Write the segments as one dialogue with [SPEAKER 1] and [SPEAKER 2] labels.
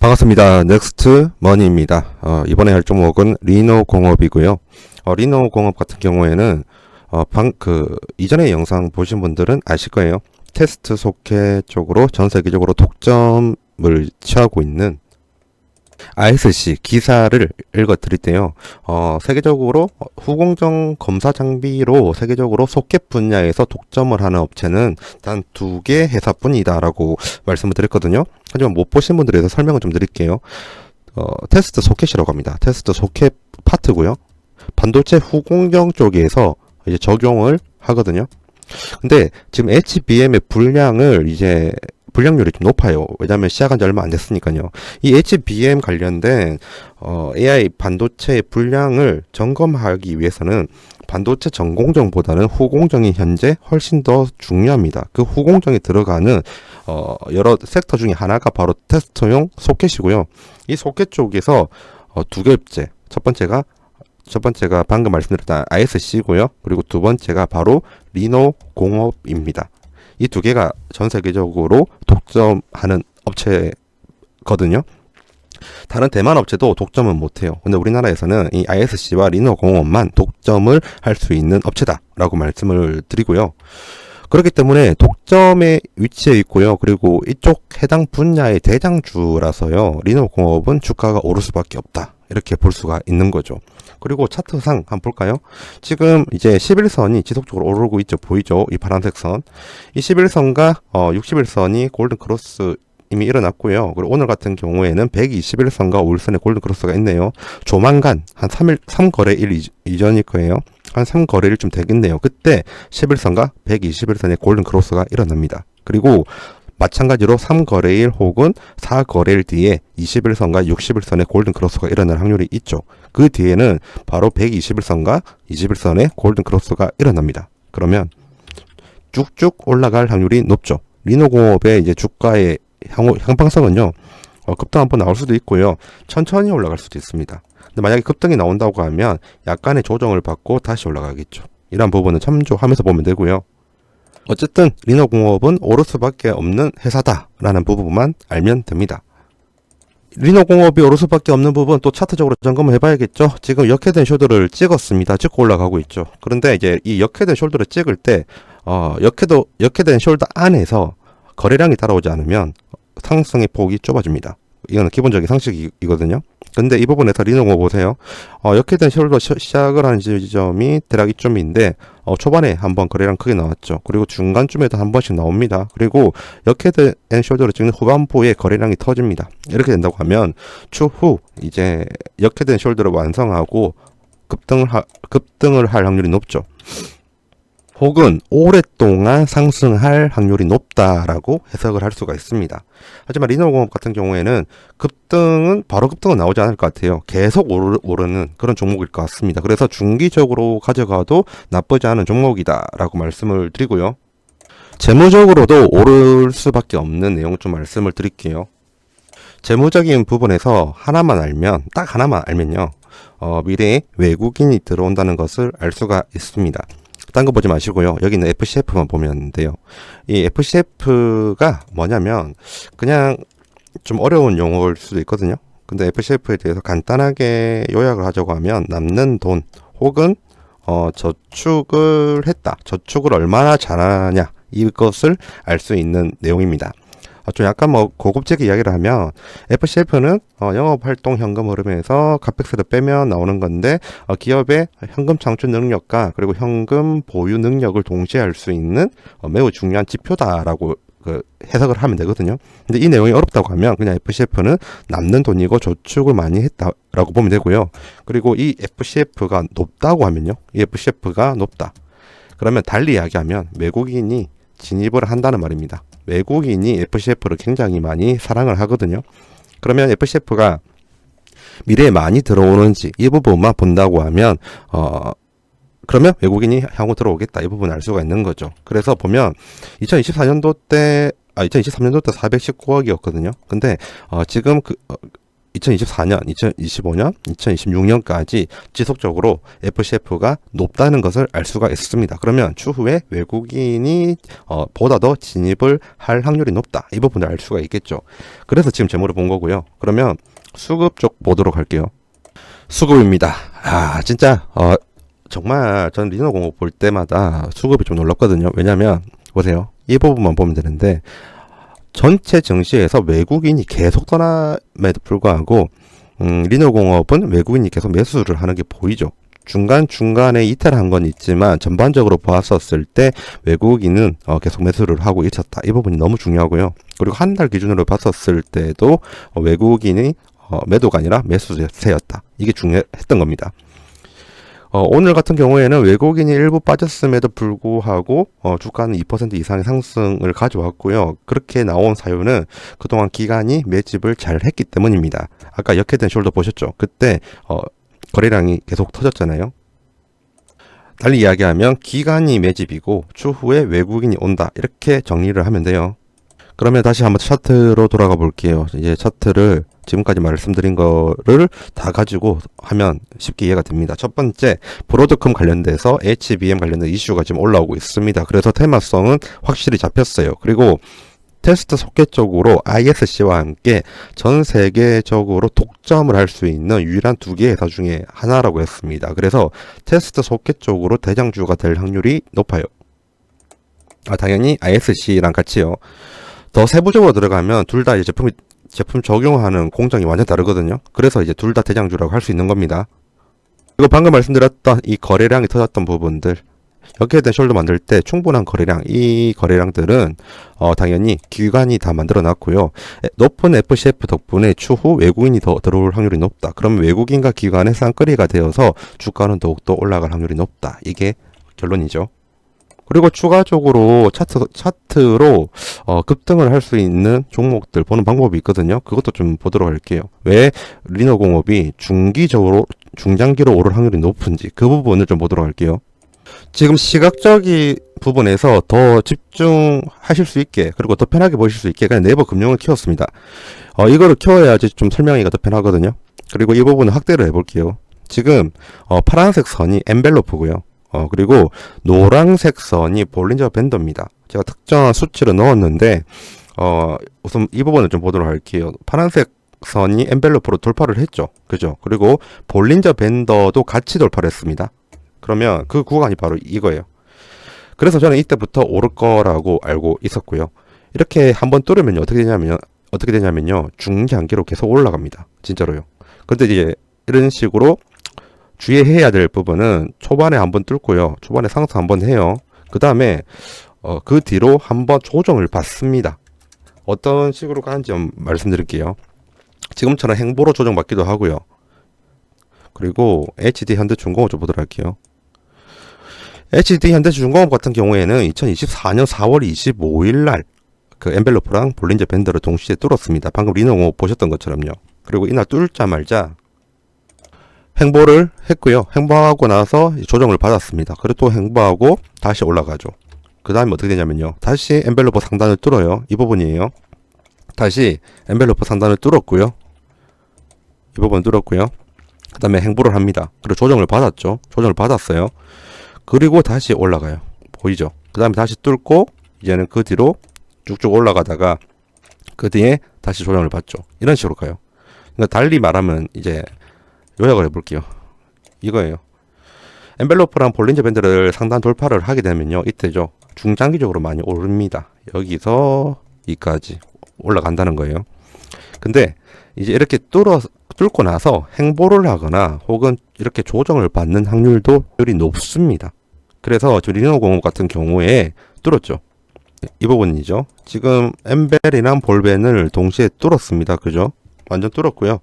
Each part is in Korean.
[SPEAKER 1] 반갑습니다. 넥스트 머니입니다. 어, 이번에 할 종목은 리노 공업이고요. 어, 리노 공업 같은 경우에는 어, 방, 그 이전의 영상 보신 분들은 아실 거예요. 테스트 소켓 쪽으로 전 세계적으로 독점을 취하고 있는 ISC 기사를 읽어 드릴 때요. 어, 세계적으로 후공정 검사 장비로 세계적으로 소켓 분야에서 독점을 하는 업체는 단 두 개 회사뿐이다라고 말씀을 드렸거든요. 하지만 못 보신 분들에 대해서 설명을 좀 드릴게요. 어, 테스트 소켓이라고 합니다. 테스트 소켓 파트고요. 반도체 후공정 쪽에서 이제 적용을 하거든요. 근데 지금 HBM의 분량을 이제 분량률이 좀 높아요. 왜냐하면 시작한 지 얼마 안 됐으니까요. 이 HBM 관련된 어, AI 반도체의 분량을 점검하기 위해서는 반도체 전공정보다는 후공정이 현재 훨씬 더 중요합니다. 그 후공정에 들어가는 어, 여러 섹터 중에 하나가 바로 테스트용 소켓이고요. 이 소켓 쪽에서 어, 두 개째 첫 번째가 첫 번째가 방금 말씀드렸던 ISC고요. 그리고 두 번째가 바로 리노 공업입니다. 이 두 개가 전 세계적으로 독점하는 업체거든요. 다른 대만 업체도 독점은 못해요. 근데 우리나라에서는 이 ISC와 리노 공업만 독점을 할 수 있는 업체다라고 말씀을 드리고요. 그렇기 때문에 독점에 위치해 있고요. 그리고 이쪽 해당 분야의 대장주라서요. 리노 공업은 주가가 오를 수밖에 없다. 이렇게 볼 수가 있는 거죠. 그리고 차트상 한번 볼까요? 지금 이제 11선이 지속적으로 오르고 있죠. 보이죠? 이 파란색 선. 이 11선과 어 60일선이 골든 크로스 이미 일어났고요. 그리고 오늘 같은 경우에는 121선과 5일선의 골든 크로스가 있네요. 조만간 한 3일 3거래일 이전일 거예요. 한 3거래일쯤 되겠네요. 그때 11선과 121선의 골든 크로스가 일어납니다. 그리고 마찬가지로 3거래일 혹은 4거래일 뒤에 21선과 61선의 골든 크로스가 일어날 확률이 있죠. 그 뒤에는 바로 121선과 21선의 골든 크로스가 일어납니다. 그러면 쭉쭉 올라갈 확률이 높죠. 리노공업의 이제 주가의 향후 향방성은요. 어, 급등 한번 나올 수도 있고요. 천천히 올라갈 수도 있습니다. 근데 만약에 급등이 나온다고 하면 약간의 조정을 받고 다시 올라가겠죠. 이런 부분은 참조하면서 보면 되고요. 어쨌든 리노공업은 오를 수밖에 없는 회사다라는 부분만 알면 됩니다. 리노공업이 오를 수밖에 없는 부분 또 차트적으로 점검을 해봐야겠죠. 지금 역회된 숄더를 찍었습니다. 찍고 올라가고 있죠. 그런데 이제 이 역회된 숄더를 찍을 때 어, 역회도 역회된 숄더 안에서 거래량이 따라오지 않으면 상승의 폭이 좁아집니다. 이거는 기본적인 상식이거든요. 근데 이 부분에서 리노고 보세요. 어, 역회된 숄더 시작을 하는 지점이 대략 이쯤인데 어, 초반에 한번 거래량 크게 나왔죠. 그리고 중간쯤에도 한 번씩 나옵니다. 그리고 역회된 숄더를 찍는 후반부에 거래량이 터집니다. 이렇게 된다고 하면 추후 이제 역회된 숄더를 완성하고 급등을 하, 급등을 할 확률이 높죠. 혹은 오랫동안 상승할 확률이 높다라고 해석을 할 수가 있습니다. 하지만 리노공업 같은 경우에는 급등은 바로 급등은 나오지 않을 것 같아요. 계속 오르, 오르는 그런 종목일 것 같습니다. 그래서 중기적으로 가져가도 나쁘지 않은 종목이다라고 말씀을 드리고요. 재무적으로도 오를 수밖에 없는 내용 좀 말씀을 드릴게요. 재무적인 부분에서 하나만 알면 딱 하나만 알면요. 어, 미래에 외국인이 들어온다는 것을 알 수가 있습니다. 딴 거 보지 마시고요. 여기는 FCF만 보면 돼요. 이 FCF가 뭐냐면 그냥 좀 어려운 용어일 수도 있거든요. 근데 FCF에 대해서 간단하게 요약을 하자고 하면 남는 돈 혹은 어, 저축을 했다. 저축을 얼마나 잘하냐. 이것을 알 수 있는 내용입니다. 아, 좀 약간 뭐 고급지게 이야기를 하면 FCF는 어, 영업활동 현금 흐름에서 카펙스를 빼면 나오는 건데 어, 기업의 현금 창출 능력과 그리고 현금 보유 능력을 동시에 할 수 있는 어, 매우 중요한 지표다라고 그 해석을 하면 되거든요. 근데 이 내용이 어렵다고 하면 그냥 FCF는 남는 돈이고 저축을 많이 했다라고 보면 되고요. 그리고 이 FCF가 높다고 하면요. 이 FCF가 높다. 그러면 달리 이야기하면 외국인이 진입을 한다는 말입니다. 외국인이 FCF를 굉장히 많이 사랑을 하거든요. 그러면 FCF가 미래에 많이 들어오는지 이 부분만 본다고 하면 어 그러면 외국인이 향후 들어오겠다 이 부분 알 수가 있는 거죠. 그래서 보면 2024년도 때 아, 2023년도 때 419억이었거든요. 근데 어, 지금 그 어, 2024년, 2025년, 2026년까지 지속적으로 FCF가 높다는 것을 알 수가 있습니다. 그러면 추후에 외국인이 어, 보다 더 진입을 할 확률이 높다. 이 부분을 알 수가 있겠죠. 그래서 지금 제목을 본 거고요. 그러면 수급 쪽 보도록 할게요. 수급입니다. 아, 진짜 어, 정말 전 리노 공업 볼 때마다 수급이 좀 놀랍거든요. 왜냐면 보세요. 이 부분만 보면 되는데 전체 증시에서 외국인이 계속 떠남에도 불구하고 음, 리노공업은 외국인이 계속 매수를 하는 게 보이죠. 중간중간에 이탈한 건 있지만 전반적으로 보았었을 때 외국인은 어, 계속 매수를 하고 있었다. 이 부분이 너무 중요하고요. 그리고 한 달 기준으로 봤었을 때도 어, 외국인이 어, 매도가 아니라 매수세였다. 이게 중요했던 겁니다. 어, 오늘 같은 경우에는 외국인이 일부 빠졌음에도 불구하고 어, 주가는 2% 이상의 상승을 가져왔고요. 그렇게 나온 사유는 그동안 기간이 매집을 잘 했기 때문입니다. 아까 역회된 숄더 보셨죠? 그때 어, 거래량이 계속 터졌잖아요. 달리 이야기하면 기간이 매집이고 추후에 외국인이 온다 이렇게 정리를 하면 돼요. 그러면 다시 한번 차트로 돌아가 볼게요. 이제 차트를 지금까지 말씀드린 거를 다 가지고 하면 쉽게 이해가 됩니다. 첫 번째, 브로드컴 관련돼서 HBM 관련된 이슈가 지금 올라오고 있습니다. 그래서 테마성은 확실히 잡혔어요. 그리고 테스트 소켓 쪽으로 ISC와 함께 전 세계적으로 독점을 할 수 있는 유일한 두 개의 회사 중에 하나라고 했습니다. 그래서 테스트 소켓 쪽으로 대장주가 될 확률이 높아요. 아, 당연히 ISC랑 같이요. 더 세부적으로 들어가면 둘 다 제품이 제품 적용하는 공정이 완전 다르거든요. 그래서 이제 둘 다 대장주라고 할 수 있는 겁니다. 그리고 방금 말씀드렸던 이 거래량이 터졌던 부분들 이렇게 된 숄더 만들 때 충분한 거래량 이 거래량들은 어, 당연히 기관이 다 만들어 놨고요 높은 FCF 덕분에 추후 외국인이 더 들어올 확률이 높다 그러면 외국인과 기관의 쌍끌이가 되어서 주가는 더욱더 올라갈 확률이 높다 이게 결론이죠 그리고 추가적으로 차트, 차트로 어, 급등을 할 수 있는 종목들 보는 방법이 있거든요. 그것도 좀 보도록 할게요. 왜 리노공업이 중기적으로 중장기로 오를 확률이 높은지 그 부분을 좀 보도록 할게요. 지금 시각적인 부분에서 더 집중하실 수 있게 그리고 더 편하게 보실 수 있게 그냥 네이버 금융을 키웠습니다. 어, 이거를 키워야지 좀 설명하기가 더 편하거든요. 그리고 이 부분은 확대를 해볼게요. 지금 어, 파란색 선이 엔벨로프고요. 어, 그리고 노란색 선이 볼린저 밴더입니다. 제가 특정한 수치를 넣었는데, 어, 우선 이 부분을 좀 보도록 할게요. 파란색 선이 엔벨로프로 돌파를 했죠. 그죠? 그리고 볼린저 밴더도 같이 돌파를 했습니다. 그러면 그 구간이 바로 이거예요. 그래서 저는 이때부터 오를 거라고 알고 있었고요. 이렇게 한번 뚫으면 어떻게 되냐면요. 어떻게 되냐면요. 중장기로 계속 올라갑니다. 진짜로요. 근데 이제 이런 식으로 주의해야 될 부분은 초반에 한번 뚫고요. 초반에 상승 한번 해요. 그 다음에 어, 그 뒤로 한번 조정을 받습니다. 어떤 식으로 가는지 좀 말씀드릴게요. 지금처럼 행보로 조정받기도 하고요. 그리고 HD 현대중공업 좀 보도록 할게요. HD 현대중공업 같은 경우에는 2024년 4월 25일 날 그 엔벨로프랑 볼린저 밴더를 동시에 뚫었습니다. 방금 리노공업 보셨던 것처럼요. 그리고 이날 뚫자 말자 행보를 했고요. 행보하고 나서 조정을 받았습니다. 그리고 또 행보하고 다시 올라가죠. 그 다음에 어떻게 되냐면요. 다시 엔벨로퍼 상단을 뚫어요. 이 부분이에요. 다시 엔벨로퍼 상단을 뚫었고요. 이 부분 뚫었고요. 그 다음에 행보를 합니다. 그리고 조정을 받았죠. 조정을 받았어요. 그리고 다시 올라가요. 보이죠? 그 다음에 다시 뚫고 이제는 그 뒤로 쭉쭉 올라가다가 그 뒤에 다시 조정을 받죠. 이런 식으로 가요. 그러니까 달리 말하면 이제 요약을 해볼게요. 이거예요. 엔벨로프랑 볼린저 밴드를 상단 돌파를 하게 되면요. 이때죠. 중장기적으로 많이 오릅니다. 여기서 여기까지 올라간다는 거예요. 근데 이제 이렇게 뚫어, 뚫고 나서 행보를 하거나 혹은 이렇게 조정을 받는 확률도 율이 높습니다. 그래서 저 리노공업 같은 경우에 뚫었죠. 이 부분이죠. 지금 엠벨이랑 볼벤을 동시에 뚫었습니다. 그죠? 완전 뚫었고요.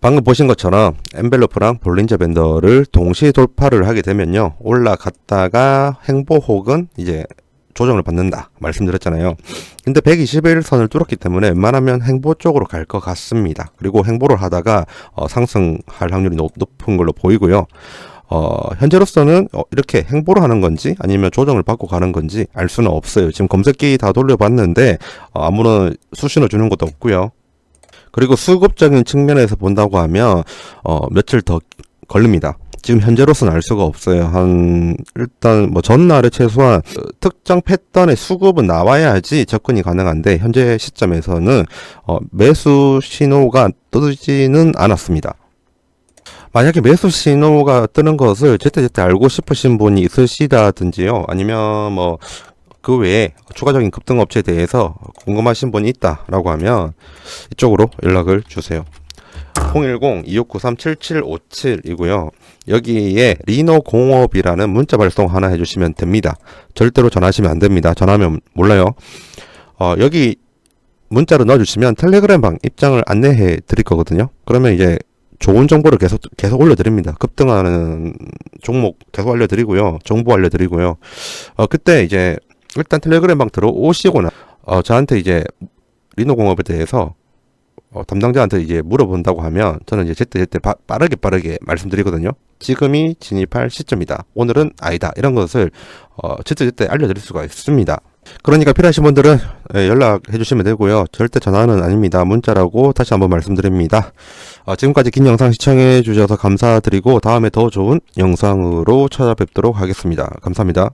[SPEAKER 1] 방금 보신 것처럼 엔벨로프랑 볼린저 밴더를 동시에 돌파를 하게 되면요. 올라갔다가 행보 혹은 이제 조정을 받는다 말씀드렸잖아요. 근데 121선을 뚫었기 때문에 웬만하면 행보 쪽으로 갈 것 같습니다. 그리고 행보를 하다가 어, 상승할 확률이 높, 은 걸로 보이고요. 어, 현재로서는 어, 이렇게 행보를 하는 건지 아니면 조정을 받고 가는 건지 알 수는 없어요. 지금 검색기 다 돌려봤는데 어, 아무런 수신을 주는 것도 없고요. 그리고 수급적인 측면에서 본다고 하면 어, 며칠 더 걸립니다. 지금 현재로서는 알 수가 없어요. 한 일단 뭐 전날에 최소한 어, 특정 패턴의 수급은 나와야지 접근이 가능한데 현재 시점에서는 어, 매수 신호가 뜨지는 않았습니다. 만약에 매수 신호가 뜨는 것을 제때제때 알고 싶으신 분이 있으시다든지요. 아니면 뭐 그 외에 추가적인 급등 업체에 대해서 궁금하신 분이 있다라고 하면 이쪽으로 연락을 주세요. 010-2693-7757이고요. 여기에 리노 공업이라는 문자 발송 하나 해주시면 됩니다. 절대로 전화하시면 안 됩니다. 전화하면 몰라요. 어, 여기 문자로 넣어주시면 텔레그램 방 입장을 안내해 드릴 거거든요. 그러면 이제 좋은 정보를 계속 계속 올려드립니다. 급등하는 종목 계속 알려드리고요. 정보 알려드리고요. 어, 그때 이제 일단 텔레그램 방 들어오시거나 어, 저한테 이제 리노 공업에 대해서 어, 담당자한테 이제 물어본다고 하면 저는 이제 제때 제때 바- 빠르게 빠르게 말씀드리거든요. 지금이 진입할 시점이다. 오늘은 아니다. 이런 것을 어, 제때 제때 알려드릴 수가 있습니다. 그러니까 필요하신 분들은 예, 연락해 주시면 되고요. 절대 전화는 아닙니다. 문자라고 다시 한번 말씀드립니다. 어, 지금까지 긴 영상 시청해 주셔서 감사드리고 다음에 더 좋은 영상으로 찾아뵙도록 하겠습니다. 감사합니다.